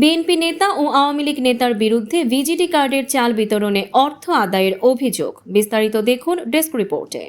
BNP নেতা ও আওয়ামী লীগ নেতার বিরুদ্ধে ভিজিটি কার্ডের চাল বিতরণে অর্থ আদায়ের অভিযোগ। বিস্তারিত দেখুন ডেস্ক রিপোর্টে।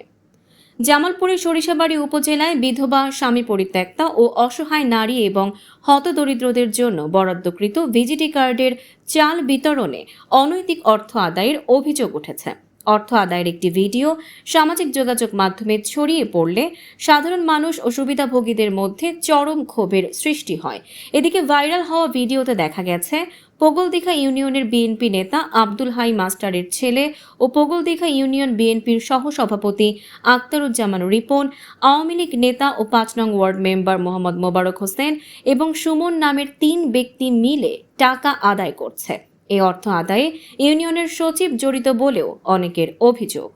জামালপুরের সরিষাবাড়ি উপজেলায় বিধবা, স্বামী পরিত্যক্তা ও অসহায় নারী এবং হতদরিদ্রদের জন্য বরাদ্দকৃত ভিজিটি কার্ডের চাল বিতরণে অনৈতিক অর্থ আদায়ের অভিযোগ উঠেছে। অর্থ আদায়ের একটি ভিডিও সামাজিক যোগাযোগ মাধ্যমে ছড়িয়ে পড়লে সাধারণ মানুষ ও সুবিধাভোগীদের মধ্যে চরম ক্ষোভের সৃষ্টি হয়। এদিকে ভাইরাল হওয়া ভিডিওতে দেখা গেছে, পোগলদিঘা ইউনিয়নের বিএনপি নেতা আব্দুল হাই মাস্টারের ছেলে ও পোগলদিঘা ইউনিয়ন বিএনপির সহসভাপতি আক্তারুজ্জামান রিপন, আওয়ামী লীগ নেতা ও পাঁচ নং ওয়ার্ড মেম্বার মোহাম্মদ মোবারক হোসেন এবং সুমন নামের তিন ব্যক্তি মিলে টাকা আদায় করছে। এই অর্থ আদায়ে ইউনিয়নের সচিব জড়িত বলেও অনেকের অভিযোগ।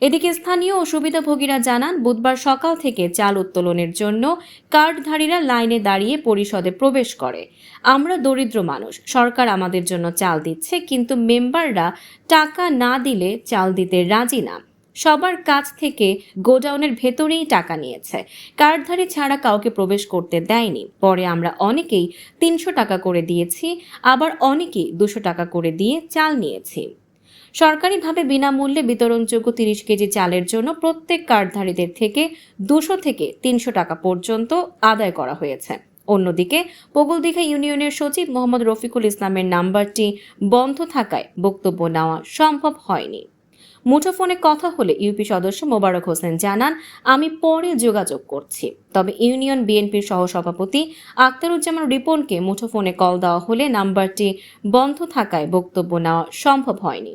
এদিকে স্থানীয় ও সুবিধাভোগীরা জানান, বুধবার সকাল থেকে চাল উত্তোলনের জন্য কার্ডধারীরা লাইনে দাঁড়িয়ে পরিষদে প্রবেশ করে। আমরা দরিদ্র মানুষ, সরকার আমাদের জন্য চাল দিচ্ছে, কিন্তু মেম্বাররা টাকা না দিলে চাল দিতে রাজি না। সবার কাছ থেকে গোডাউনের ভেতরেই টাকা নিয়েছে। কার্ডধারী ছাড়া কাউকে প্রবেশ করতে দেয়নি। পরে আমরা অনেকেই তিনশো টাকা করে দিয়েছি, আবার অনেকেই দুশো টাকা করে দিয়ে চাল নিয়েছি। সরকারিভাবে বিনামূল্যে বিতরণযোগ্য তিরিশ কেজি চালের জন্য প্রত্যেক কার্ডধারীদের থেকে দুশো থেকে তিনশো টাকা পর্যন্ত আদায় করা হয়েছে। অন্যদিকে, পগলদিঘা ইউনিয়নের সচিব মোহাম্মদ রফিকুল ইসলামের নাম্বারটি বন্ধ থাকায় বক্তব্য নেওয়া সম্ভব হয়নি। মুঠোফোনে কথা হলে ইউপি সদস্য মোবারক হোসেন জানান, আমি পরে যোগাযোগ করছি। তবে ইউনিয়ন বিএনপির সহসভাপতি আক্তারুজ্জামান রিপনকে মুঠোফোনে কল দেওয়া হলে নাম্বারটি বন্ধ থাকায় বক্তব্য নেওয়া সম্ভব হয়নি।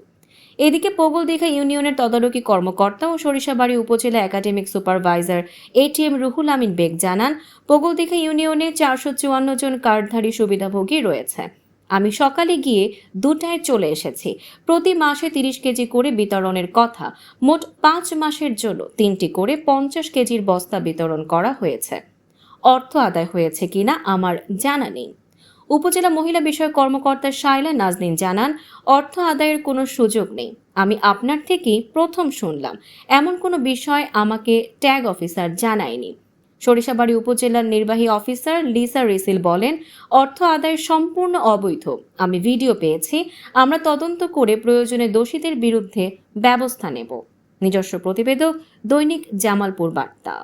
এদিকে পগলদিঘা ইউনিয়নের তদারকি কর্মকর্তা ও Sarishabari upazila academic supervisor ATM Ruhul Amin Beg জানান পগলদিঘা ইউনিয়নে চারশো চুয়ান্ন জন কার্ডধারী সুবিধাভোগী রয়েছে। আমি সকালে গিয়ে দুটায় চলে এসেছি। প্রতি মাসে তিরিশ কেজি করে বিতরণের কথা। মোট পাঁচ মাসের জন্য তিনটি করে পঞ্চাশ কেজির বস্তা বিতরণ করা হয়েছে। অর্থ আদায় হয়েছে কিনা আমার জানা নেই। উপজেলা মহিলা বিষয়ক কর্মকর্তা শাইলা নাজনীন জানান, অর্থ আদায়ের কোনো সুযোগ নেই। আমি আপনার থেকেই প্রথম শুনলাম। এমন কোনো বিষয় আমাকে ট্যাগ অফিসার জানায়নি। সরিষাবাড়ি উপজেলার নির্বাহী অফিসার লিসা রিসিল বলেন, অর্থ আদায় সম্পূর্ণ অবৈধ। আমি ভিডিও পেয়েছি, আমরা তদন্ত করে প্রয়োজনে দোষীদের বিরুদ্ধে ব্যবস্থা নেব। নিজস্ব প্রতিবেদক দৈনিক জামালপুর বার্তা।